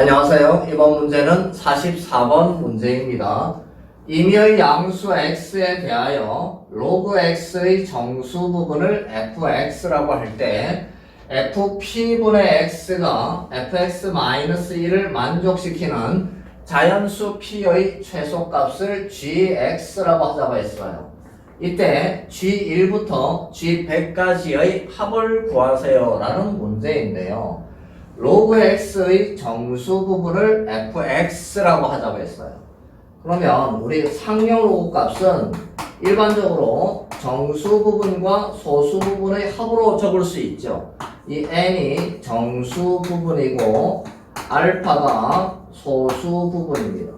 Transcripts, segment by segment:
안녕하세요. 이번 문제는 44번 문제입니다. 임의의 양수 x에 대하여 로그 x의 정수 부분을 fx라고 할 때 fp분의 x가 fx-1을 만족시키는 자연수 p의 최소값을 gx라고 하자고 했어요. 이때 g1부터 g100까지의 합을 구하세요 라는 문제인데요. 로그 x의 정수 부분을 fx라고 하자고 했어요. 그러면 우리 상용 로그 값은 일반적으로 정수 부분과 소수 부분의 합으로 적을 수 있죠. 이 n이 정수 부분이고 알파가 소수 부분입니다.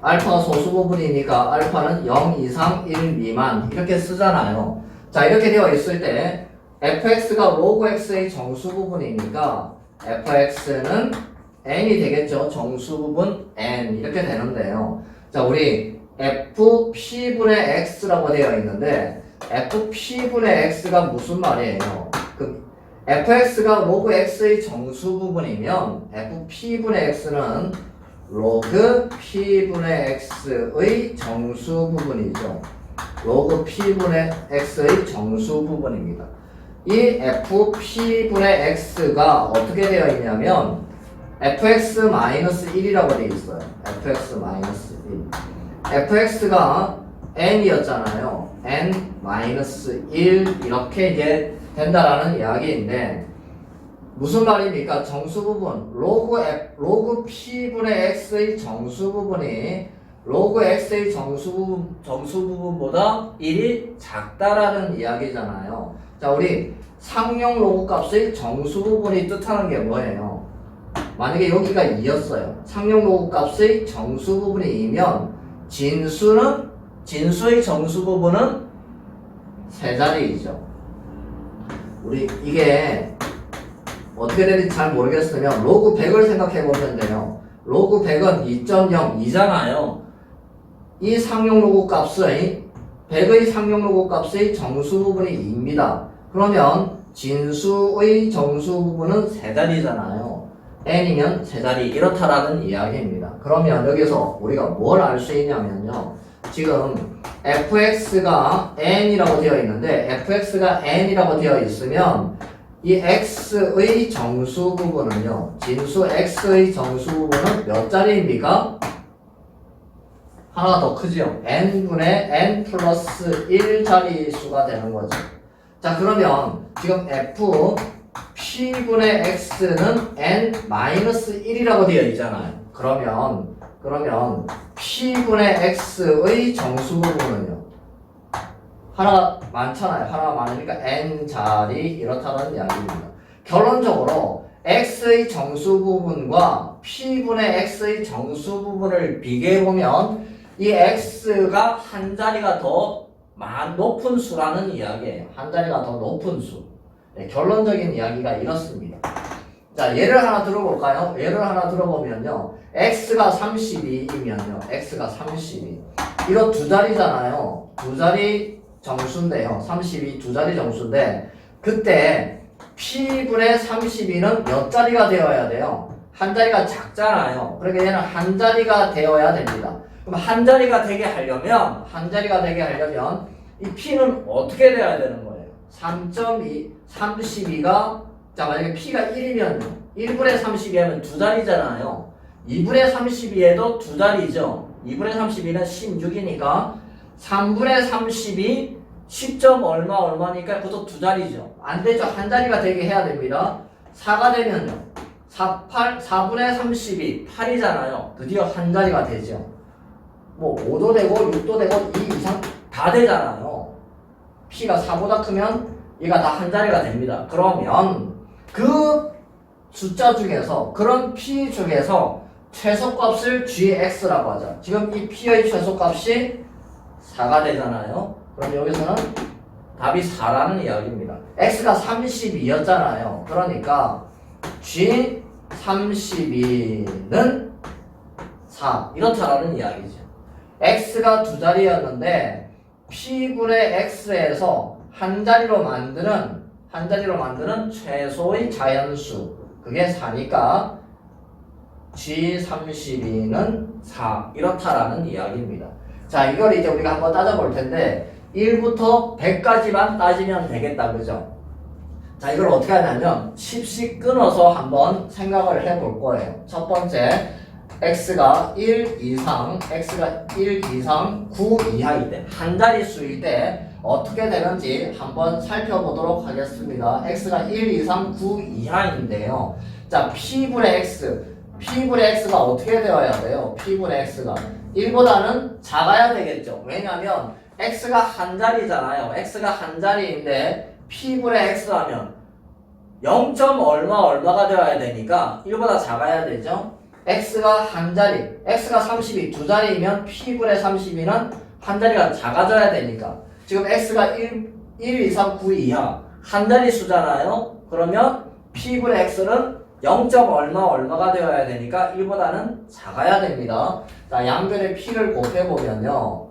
알파가 소수 부분이니까 알파는 0 이상 1 미만 이렇게 쓰잖아요. 자 이렇게 되어 있을 때 fx가 로그 x의 정수 부분이니까 fx는 n이 되겠죠. 정수 부분 n 이렇게 되는데요. 자 우리 fp분의 x라고 되어 있는데 fp분의 x가 무슨 말이에요? 그 fx가 로그 x의 정수 부분이면 fp분의 x는 로그 p분의 x의 정수 부분이죠. 로그 p분의 x의 정수 부분입니다. 이 fp분의 x가 어떻게 되어 있냐면 fx-1이라고 되어 있어요. fx-1. fx가 n이었잖아요. n-1 이렇게 이제 된다라는 이야기인데 무슨 말입니까? 정수 부분 로그 F, 로그 p분의 x의 정수 부분이 로그 x의 정수 부분 정수 부분보다 1이 작다라는 이야기잖아요. 자, 우리 상용 로그 값의 정수 부분이 뜻하는 게 뭐예요? 만약에 여기가 2였어요. 상용 로그 값의 정수 부분이 2면 진수는 진수의 정수 부분은 세 자리이죠. 우리 이게 어떻게 되는지 잘 모르겠으면 로그 100을 생각해 보면 돼요. 로그 100은 2.02잖아요. 이 상용 로그 값의 100의 상용 로그 값의 정수 부분이 2입니다. 그러면 진수의 정수 부분은 세 자리잖아요. n이면 세 자리 이렇다라는 이야기입니다. 그러면 여기서 우리가 뭘 알 수 있냐면요. 지금 fx가 n이라고 되어 있는데 fx가 n이라고 되어 있으면 이 x의 정수 부분은요. 진수 x의 정수 부분은 몇 자리입니까? 하나 더 크죠. n분의 n 플러스 1 자리 수가 되는 거죠. 자 그러면 지금 f p분의 x는 n 마이너스 1이라고 되어 있잖아요. 그러면 그러면 p분의 x의 정수 부분은요. 하나 많잖아요. 하나 많으니까 n 자리 이렇다는 이야기입니다. 결론적으로 x의 정수 부분과 p분의 x의 정수 부분을 비교해 보면 이 x가 한 자리가 더 많, 높은 수라는 이야기예요. 한 자리가 더 높은 수. 네, 결론적인 이야기가 이렇습니다. 자, 예를 하나 들어볼까요? 예를 하나 들어보면요. x가 32이면요. x가 32. 이거 두 자리잖아요. 두 자리 정수인데요. 32 두 자리 정수인데 그때 p분의 32는 몇 자리가 되어야 돼요? 한 자리가 작잖아요. 그러니까 얘는 한 자리가 되어야 됩니다. 그럼 한 자리가 되게 하려면 한 자리가 되게 하려면 이 p는 어떻게 돼야 되는 거예요? 3.2 32가 자 만약에 p가 1이면 1분의 32하면 두 자리잖아요. 2분의 32에도 두 자리죠. 2분의 32는 16이니까 3분의 32 10점 얼마 얼마니까 그것도 두 자리죠. 안 되죠. 한 자리가 되게 해야 됩니다. 4가 되면요. 4, 8, 4분의 32, 8이잖아요. 드디어 한 자리가 되죠. 뭐 5도 되고 6도 되고 2 이상 다 되잖아요. P가 4보다 크면 얘가 다 한 자리가 됩니다. 그러면 그 숫자 중에서 그런 P 중에서 최소값을 GX라고 하자. 지금 이 P의 최소값이 4가 되잖아요. 그럼 여기서는 답이 4라는 이야기입니다. X가 32였잖아요. 그러니까 G 32는 4 이렇다라는 이야기죠. X가 두 자리였는데 P분의 X에서 한 자리로 만드는 한 자리로 만드는 최소의 자연수 그게 4니까 G32는 4 이렇다라는 이야기입니다. 자 이걸 이제 우리가 한번 따져볼 텐데 1부터 100까지만 따지면 되겠다 그죠? 자 이걸 어떻게 하냐면 10씩 끊어서 한번 생각을 해볼 거예요. 첫 번째 x가 1 이상, x가 1 이상 9 이하일 때, 한 자릿수일 때 어떻게 되는지 한번 살펴보도록 하겠습니다. x가 1 이상 9 이하인데요. 자, p분의 x, p분의 x가 어떻게 되어야 돼요? p분의 x가 1보다는 작아야 되겠죠. 왜냐하면 x가 한 자리잖아요. x가 한 자리인데 p분의 x라면 0. 얼마 얼마가 되어야 되니까 1보다 작아야 되죠. X가 한 자리, x가 32, 두 자리이면 p분의 32는 한 자리가 작아져야 되니까 지금 x가 1, 1 이상 9 이하 한 자리 수잖아요. 그러면 p분의 x는 0. 얼마 얼마가 되어야 되니까 1보다는 작아야 됩니다. 자, 양변의 p를 곱해보면요.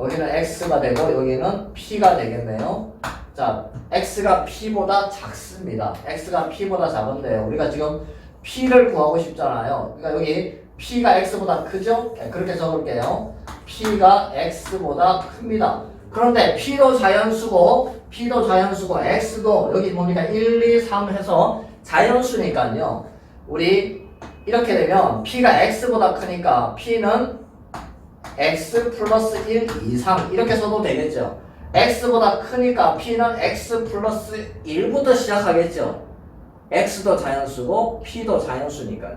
여기는 x가 되고 여기는 p가 되겠네요. 자, x가 p보다 작습니다. x가 p보다 작은데요. 우리가 지금 p를 구하고 싶잖아요. 그러니까 여기 p가 x보다 크죠? 네, 그렇게 적을게요. p가 x보다 큽니다. 그런데 p도 자연수고 p도 자연수고 x도 여기 뭡니까 1, 2, 3 해서 자연수니까요. 우리 이렇게 되면 p가 x보다 크니까 p는 x 플러스 1 이상 이렇게 써도 되겠죠. x보다 크니까 p는 x 플러스 1부터 시작하겠죠. X도 자연수고 p도 자연수니까요.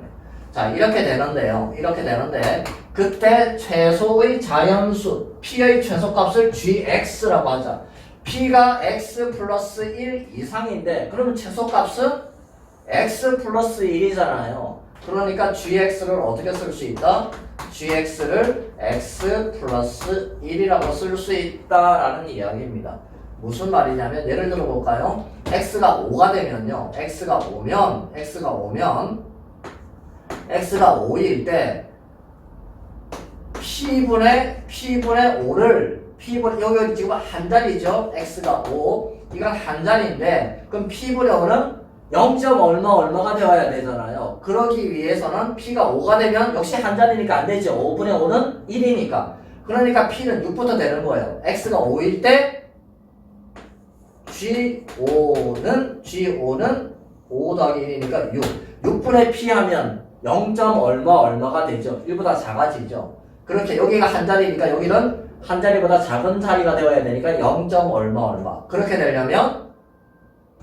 자 이렇게 되는데요. 이렇게 되는데 그때 최소의 자연수 p의 최소값을 gx라고 하자. p가 x 플러스 1 이상인데 그러면 최소값은 x 플러스 1이잖아요. 그러니까 gx를 어떻게 쓸 수 있다? gx를 x 플러스 1이라고 쓸 수 있다라는 이야기입니다. 무슨 말이냐면 예를 들어 볼까요? x가 5가 되면요. x가 5면 x가 5면 x가 5일 때 p분의 p분의 5를 p분 여기 지금 한 자리죠. x가 5 이건 한 자리인데 그럼 p분의 5는 0. 얼마 얼마가 되어야 되잖아요. 그러기 위해서는 p가 5가 되면 역시 한 자리니까 안 되죠. 5분의 5는 1이니까. 그러니까 p는 6부터 되는 거예요. x가 5일 때 G5는 G5는 5 더하기 1이니까 6. 6분의 P 하면 0. 얼마 얼마가 되죠. 1보다 작아지죠. 그렇게 여기가 한 자리니까 여기는 한 자리보다 작은 자리가 되어야 되니까 0. 얼마 얼마. 그렇게 되려면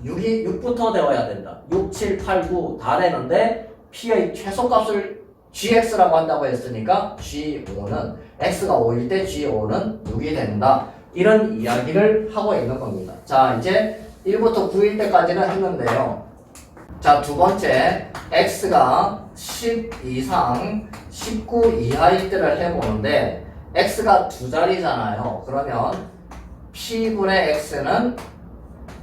6이 6부터 되어야 된다. 6, 7, 8, 9 다 되는데 P의 최소값을 GX라고 한다고 했으니까 G5는 X가 5일 때 G5는 6이 된다. 이런 이야기를 하고 있는 겁니다. 자, 이제 1부터 9일 때까지는 했는데요. 자, 두 번째, x가 10 이상 19 이하일 때를 해보는데, x가 두 자리잖아요. 그러면 p분의 x는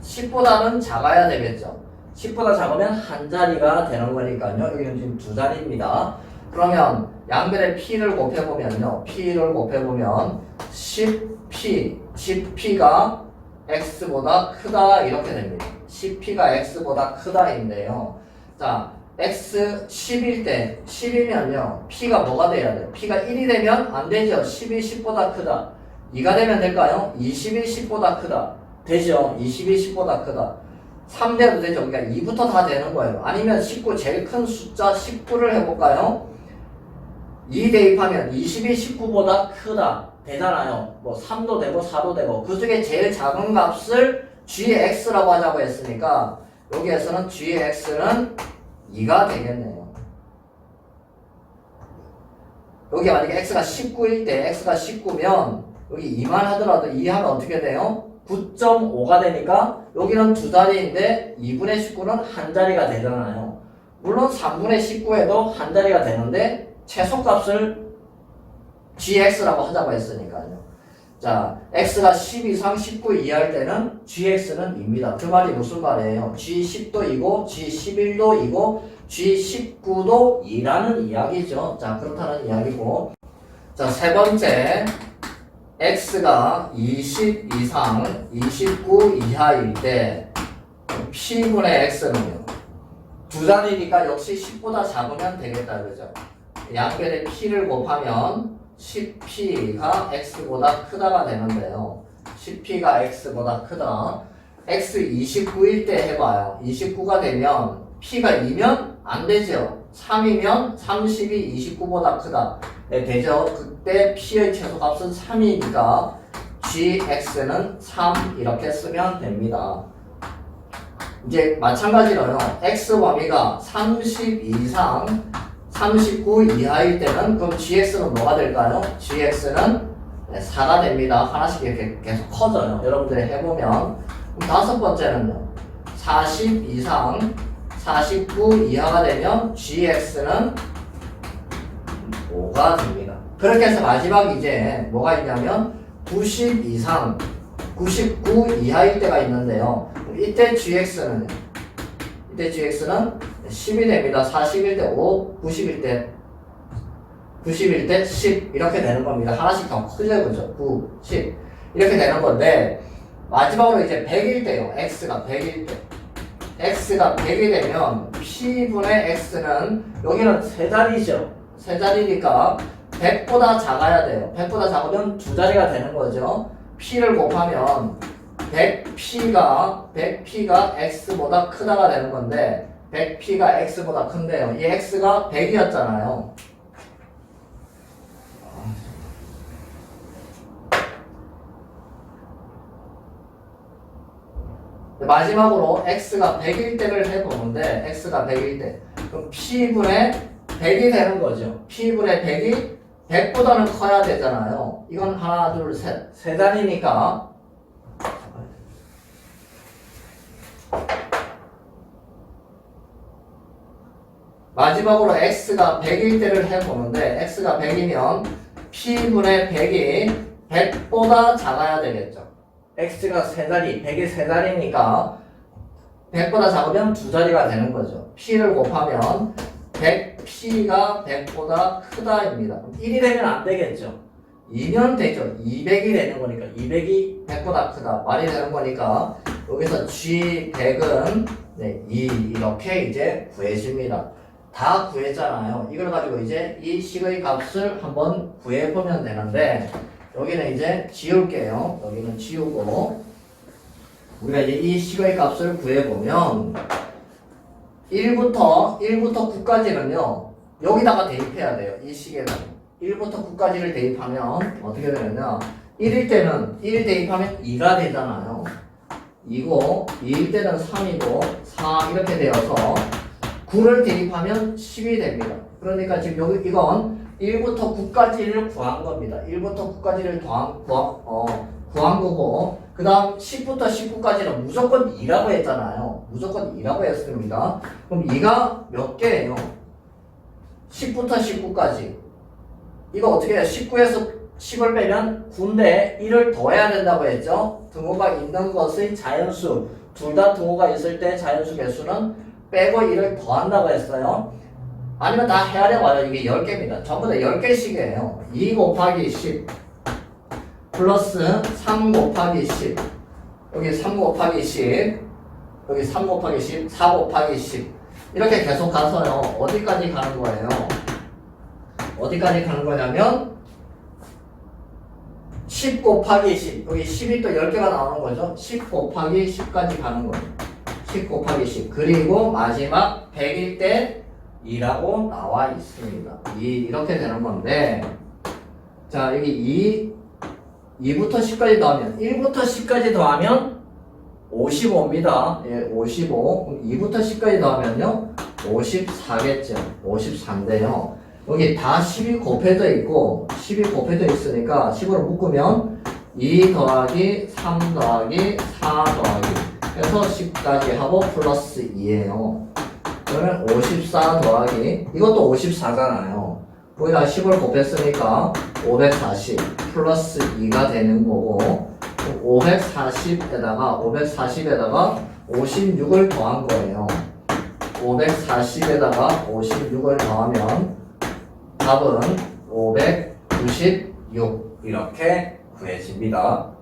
10보다는 작아야 되겠죠. 10보다 작으면 한 자리가 되는 거니까요. 여기는 지금 두 자리입니다. 그러면 양변의 p를 곱해보면요. p를 곱해보면 10p, 10p가 x보다 크다 이렇게 됩니다. 10p가 x보다 크다인데요. 자, x 10일 때 10이면요. p가 뭐가 돼야 돼요? p가 1이 되면 안 되죠. 10이 10보다 크다. 2가 되면 될까요? 20이 10보다 크다. 되죠. 20이 10보다 크다. 3대도 되죠. 그러니까 2부터 다 되는 거예요. 아니면 19 제일 큰 숫자 19를 해볼까요? 2 대입하면 20이 19보다 크다. 되잖아요. 뭐 3도 되고 4도 되고 그 중에 제일 작은 값을 gx라고 하자고 했으니까 여기에서는 gx는 2가 되겠네요. 여기 만약에 x가 19일 때 x가 19면 여기 2만 하더라도 2 하면 어떻게 돼요? 9.5가 되니까 여기는 두 자리인데 2분의 19는 한 자리가 되잖아요. 물론 3분의 19에도 한 자리가 되는데 최소값을 gx라고 하자고 했으니까요. 자, x가 10 이상 19 이하일 때는 gx는 2입니다. 그 말이 무슨 말이에요? g10도 2고 g11도 2고 g19도 2라는 이야기죠. 자, 그렇다는 이야기고. 자, 세 번째. x가 20 이상 29 이하일 때 p분의 x는요. 두 자리니까 역시 10보다 작으면 되겠다 그죠? 양변에 p를 곱하면 10p가 x보다 크다가 되는데요. 10p가 x보다 크다. x 29일 때 해봐요. 29가 되면 p가 2면 안 되죠. 3이면 30이 29보다 크다. 네, 되죠. 그때 p의 최소값은 3이니까 gx는 3 이렇게 쓰면 됩니다. 이제 마찬가지로요. x 범위가 30 이상 39 이하일 때는 그럼 gx는 뭐가 될까요? gx는 4가 됩니다. 하나씩 이렇게 계속 커져요. 여러분들이 해보면 그럼 다섯 번째는요. 40 이상 49 이하가 되면 gx는 5가 됩니다. 그렇게 해서 마지막 이제 뭐가 있냐면 90 이상 99 이하일 때가 있는데요. 이때 gx는 이때 gx는 10이 됩니다. 40일 때 5, 90일 때 90일 때 10 이렇게 되는 겁니다. 하나씩 더 크죠, 그죠? 9, 10 이렇게 되는 건데 마지막으로 이제 100일 때요. x가 100일 때 x가 100이 되면 p분의 x는 여기는 세 자리죠. 세 자리니까 100보다 작아야 돼요. 100보다 작으면 두 자리가 되는 거죠. p를 곱하면 100p가 100p가 x보다 크다가 되는 건데 100p가 x보다 큰데요. 이 x가 100이었잖아요. 마지막으로 x가 100일 때를 해보는데 x가 100일 때 그럼 p분의 100이 되는 거죠. p분의 100이 100보다는 커야 되잖아요. 이건 하나, 둘, 셋. 세 단위니까 마지막으로 x가 100일 때를 해보는데 x가 100이면 p분의 100이 100보다 작아야 되겠죠. x가 세 자리, 100이 세 자리니까 100보다 작으면 두 자리가 되는 거죠. p를 곱하면 100p가 100보다 크다입니다. 1이 되면 안 되겠죠. 2면 되죠. 200이 되는 거니까 200이 100보다 크다. 말이 되는 거니까 여기서 G100은 네, 2 이렇게 이제 구해집니다. 다 구했잖아요. 이걸 가지고 이제 이 식의 값을 한번 구해보면 되는데 여기는 이제 지울게요. 여기는 지우고 우리가 이제 이 식의 값을 구해보면 1부터 1부터 9까지는요 여기다가 대입해야 돼요. 이 식에는 1부터 9까지를 대입하면 어떻게 되느냐 1일 때는 1 대입하면 2가 되잖아요. 2고 2일 때는 3이고 4 이렇게 되어서 9를 대입하면 10이 됩니다. 그러니까 지금 여기 이건 1부터 9까지를 구한 겁니다. 1부터 9까지를 구한, 구한, 어, 구한 거고 그 다음 10부터 19까지는 무조건 2라고 했잖아요. 무조건 2라고 했습니다. 그럼 2가 몇 개예요? 10부터 19까지 이거 어떻게 해요? 19에서 10을 빼면 9인데 1을 더해야 된다고 했죠? 등호가 있는 것의 자연수 둘 다 등호가 있을 때 자연수 개수는 빼고 1을 더한다고 했어요. 아니면 다 헤아려 와요. 이게 10개입니다. 전부 다 10개씩이에요. 2 곱하기 10 플러스 3 곱하기 10 여기 3 곱하기 10 여기 3 곱하기 10 4 곱하기 10 이렇게 계속 가서요. 어디까지 가는 거예요? 어디까지 가는 거냐면 10 곱하기 10 여기 10이 또 10개가 나오는 거죠. 10 곱하기 10까지 가는 거예요. 10 곱하기 10 그리고 마지막 100일 때 2라고 나와 있습니다. 2 이렇게 되는 건데 자 여기 2 2부터 10까지 더하면 1부터 10까지 더하면 55입니다. 예, 55. 그럼 2부터 10까지 더하면요 54겠죠. 54인데요. 여기 다 10이 곱해져 있고 10이 곱해져 있으니까 10으로 묶으면 2 더하기 3 더하기 4 더하기 해서 10까지 하고 플러스 2예요. 그러면 54 더하기 이것도 54잖아요. 거기다 10을 곱했으니까 540 플러스 2가 되는 거고 540에다가 540에다가 56을 더한 거예요. 540에다가 56을 더하면 답은 596 이렇게 구해집니다.